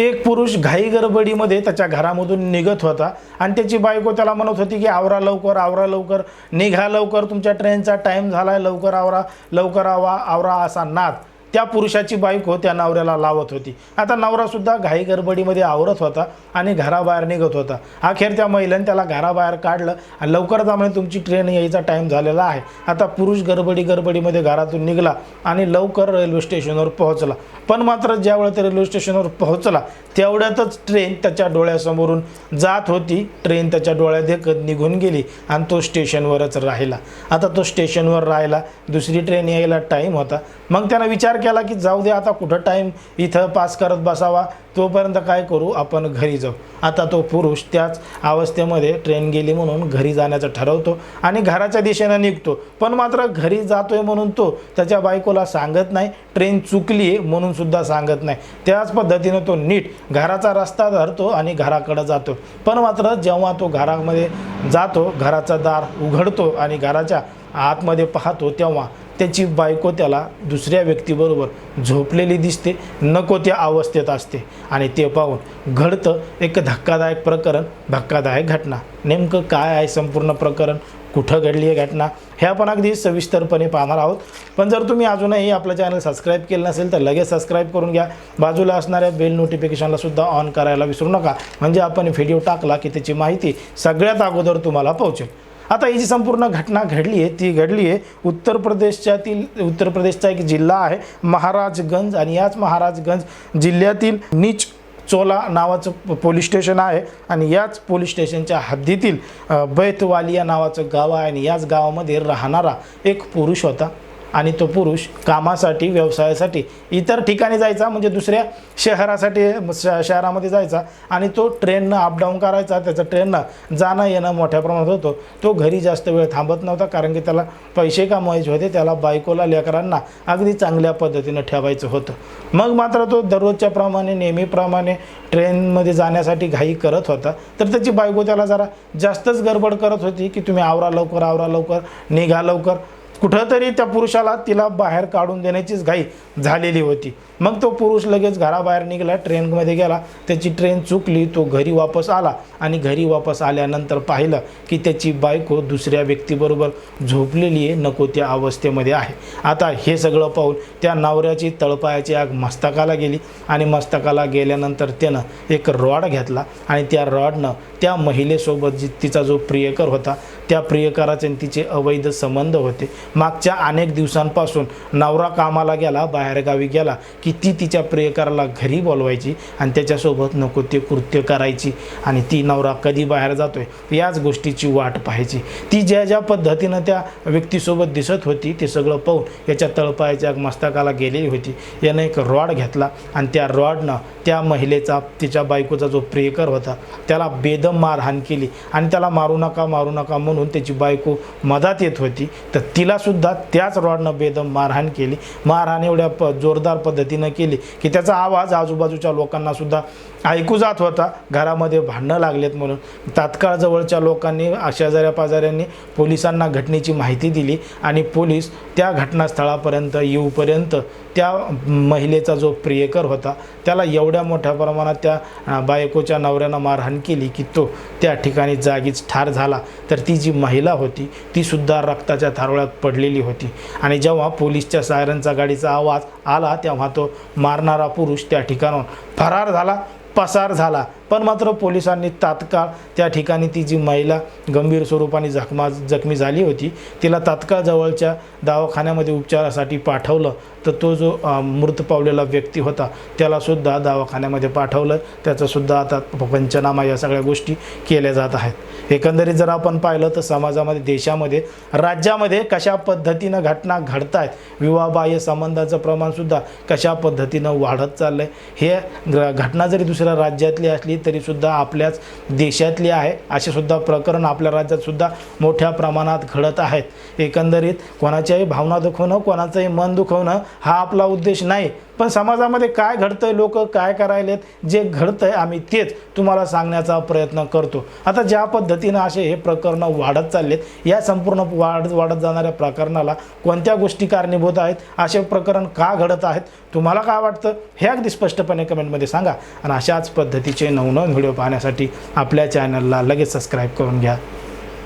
एक पुरुष घाई गडबडीमध्ये त्याच्या घरामधून निघत होता आणि त्याची बायको त्याला म्हणत होती की आवरा लवकर आवरा लवकर निघा लवकर तुमच्या ट्रेनचा टाईम झाला आहे लवकर आवरा लवकर आवा आवरा असा नाद. त्या पुरुषाची बायको त्या नवऱ्याला लावत होती. आता नवरासुद्धा घाई गडबडीमध्ये आवरत होता आणि घराबाहेर निघत होता. अखेर त्या महिलेने त्याला घराबाहेर काढलं आणि लवकर आम्हाला तुमची ट्रेन यायचा टाईम झालेला आहे. आता पुरुष गडबडी गडबडीमध्ये घरातून निघाला आणि लवकर रेल्वे स्टेशनवर पोहोचला. पण मात्र ज्यावेळेला ते रेल्वे स्टेशनवर पोहोचला तेवढ्यातच ट्रेन त्याच्या डोळ्यासमोरून जात होती. ट्रेन त्याच्या डोळ्यात देखत निघून गेली आणि तो स्टेशनवरच राहिला. आता तो स्टेशनवर राहिला दुसरी ट्रेन यायला टाईम होता. मग त्यानं विचार केला की जाऊ दे आता कुठं टाईम इथं पास करत बसावा. तोपर्यंत काय करू आपण घरी जाऊ. आता तो पुरुष त्याच अवस्थेमध्ये ट्रेन गेली म्हणून घरी जाण्याचं ठरवतो आणि घराच्या दिशेनं निघतो. पण मात्र घरी जातोय म्हणून तो त्याच्या बायकोला सांगत नाही. ट्रेन चुकली आहे म्हणून सुद्धा सांगत नाही. त्याच पद्धतीनं तो नीट घराचा रस्ता धरतो आणि घराकडं जातो. पण मात्र जेव्हा तो घरामध्ये जातो घराचा दार उघडतो आणि घराच्या आतमध्ये पाहतो तेव्हा त्याची बायको त्याला दुसऱ्या व्यक्तीबरोबर झोपलेली दिसते नको त्या अवस्थेत असते. आणि ते पाहून घडतं एक धक्कादायक प्रकरण धक्कादायक घटना. नेमकं काय आहे संपूर्ण प्रकरण? कुठं घडली आहे घटना? हे आपण अगदी सविस्तरपणे पाहणार आहोत. पण जर तुम्ही अजूनही आपलं चॅनल सबस्क्राईब केलं नसेल तर लगेच सबस्क्राईब करून घ्या. बाजूला असणाऱ्या बेल नोटिफिकेशनला सुद्धा ऑन करायला विसरू नका. म्हणजे आपण व्हिडिओ टाकला की त्याची माहिती सगळ्यात अगोदर तुम्हाला पोहोचेल. आता ही जी संपूर्ण घटना घडली आहे ती घडली आहे उत्तर प्रदेशच्यातील उत्तर प्रदेशचा एक जिल्हा आहे महाराजगंज. आणि याच महाराजगंज जिल्ह्यातील नीच चोला नावाचं प- पोलीस स्टेशन आहे. आणि याच पोलीस स्टेशनच्या हद्दीतील बैतवालिया नावाचं गाव आहे. आणि याच गावामध्ये राहणारा एक पुरुष होता. आणि तो पुरुष कामासाठी व्यवसायासाठी इतर ठिकाणी जायचा म्हणजे दुसऱ्या शहरासाठी श- शहरामध्ये जायचा आणि तो ट्रेननं अपडाऊन करायचा. त्याचं ट्रेननं जाणं येणं मोठ्या प्रमाणात होतो. तो घरी जास्त वेळ थांबत नव्हता कारण की त्याला पैसे कमवायचे होते. त्याला बायकोला लेकरांना अगदी चांगल्या पद्धतीनं ठेवायचं होतं. मग मात्र तो दररोजच्या प्रमाणे नेहमीप्रमाणे ट्रेनमध्ये जाण्यासाठी घाई करत होता. तर त्याची बायको त्याला जरा जास्तच गडबड करत होती की तुम्ही आवरा लवकर आवरा लवकर निघा लवकर. कुठंतरी त्या पुरुषाला तिला बाहेर काढून देण्याचीच घाई झालेली होती. मग तो पुरुष लगेच घराबाहेर निघाला ट्रेनमध्ये गेला. त्याची ट्रेन चुकली तो घरी वापस आला आणि घरी वापस आल्यानंतर पाहिलं की त्याची बायको दुसऱ्या व्यक्तीबरोबर झोपलेली आहे नको त्या अवस्थेमध्ये आहे. आता हे सगळं पाहून त्या नवऱ्याची तळपायाची आग मस्तकाला गेली आणि मस्तकाला गेल्यानंतर त्यानं एक रॉड घेतला आणि त्या रॉडनं त्या महिलेसोबत जी तिचा जो प्रियकर होता त्या प्रियकराचे तिचे अवैध संबंध होते. मागच्या अनेक दिवसांपासून नवरा कामाला गेला बाहेरगावी गेला की ती तिच्या प्रियकराला घरी बोलवायची आणि त्याच्यासोबत नको ते कृत्य करायची आणि ती नवरा कधी बाहेर जातोय याच गोष्टीची वाट पाहायची. ती ज्या ज्या पद्धतीनं त्या व्यक्तीसोबत दिसत होती ते सगळं पाहून याच्या तळपायाच्या मस्तकाला गेलेली होती. यानं एक रॉड घेतला आणि त्या रॉडनं त्या महिलेचा तिच्या बायकोचा जो प्रियकर होता त्याला बेदम मारहाण केली. आणि त्याला मारू नका मारू नका म्हणून त्याची बायको मधात येत होती. तर तिला सुद्धा त्याच रॉडनं बेदम मारहाण केली. मारहाण एवढ्या प जोरदार पद्धतीनं केली की त्याचा आवाज आजूबाजूच्या लोकांना सुद्धा ऐकू जात होता. घरामध्ये भांडणं लागलेत म्हणून. तात्काळ जवळच्या लोकांनी शेजाऱ्या पाजाऱ्यांनी पोलिसांना घटनेची माहिती दिली आणि पोलीस त्या घटनास्थळापर्यंत येऊपर्यंत त्या महिलेचा जो प्रियकर होता त्याला एवढ्या मोठ्या प्रमाणात त्या बायकोच्या नवऱ्यानं मारहाण केली की तो त्या ठिकाणी जागीच ठार झाला. तर ती जी महिला होती ती सुद्धा रक्ताच्या थारोळ्यात पडलेली होती. आणि जेव्हा पोलीसच्या सायरनचा गाडीचा आवाज आला तेव्हा तो मारणारा पुरुष त्या ठिकाणाहून फरार झाला पसार झाला. पण मात्र पोलिसांनी तात्काळ त्या ठिकाणी ती जी महिला गंभीर स्वरूपाने जखमा जखमी झाली होती तिला तात्काळ जवळच्या दवाखान्यामध्ये उपचारासाठी पाठवलं. तर तो जो मृत पावलेला व्यक्ती होता त्यालासुद्धा दवाखान्यामध्ये पाठवलं. त्याचासुद्धा आता पंचनामा या सगळ्या गोष्टी केल्या जात आहेत. एकंदरीत जर आपण पाहिलं तर समाजामध्ये देशामध्ये राज्यामध्ये कशा पद्धतीनं घटना घडत आहेत विवाहबाह्य संबंधाचं प्रमाणसुद्धा कशा पद्धतीनं वाढत चाललं आहे हे घटना जरी दुसऱ्या राज्यातली असली तरीसुद्धा आपल्याच देशातली आहे. असे सुद्धा प्रकरण आपल्या राज्यातसुद्धा मोठ्या प्रमाणात घडत आहेत. एकंदरीत कोणाच्याही भावना दुखवणं कोणाचंही मन दुखवणं हा आपला उद्देश नाही. पण समाजामध्ये काय घडतंय लोक काय करायलेत जे घडतंय आम्ही तेच तुम्हाला सांगण्याचा प्रयत्न करतो. आता ज्या पद्धतीनं असे हे प्रकरणं वाढत चाललेत या संपूर्ण वाढत वाढत जाणाऱ्या प्रकरणाला कोणत्या गोष्टी कारणीभूत आहेत असे प्रकरण का घडत आहेत तुम्हाला काय वाटतं हे अगदी स्पष्टपणे कमेंटमध्ये सांगा. आणि अशाच पद्धतीचे नवनवीन व्हिडिओ पाहण्यासाठी आपल्या चॅनलला लगेच सबस्क्राईब करून घ्या.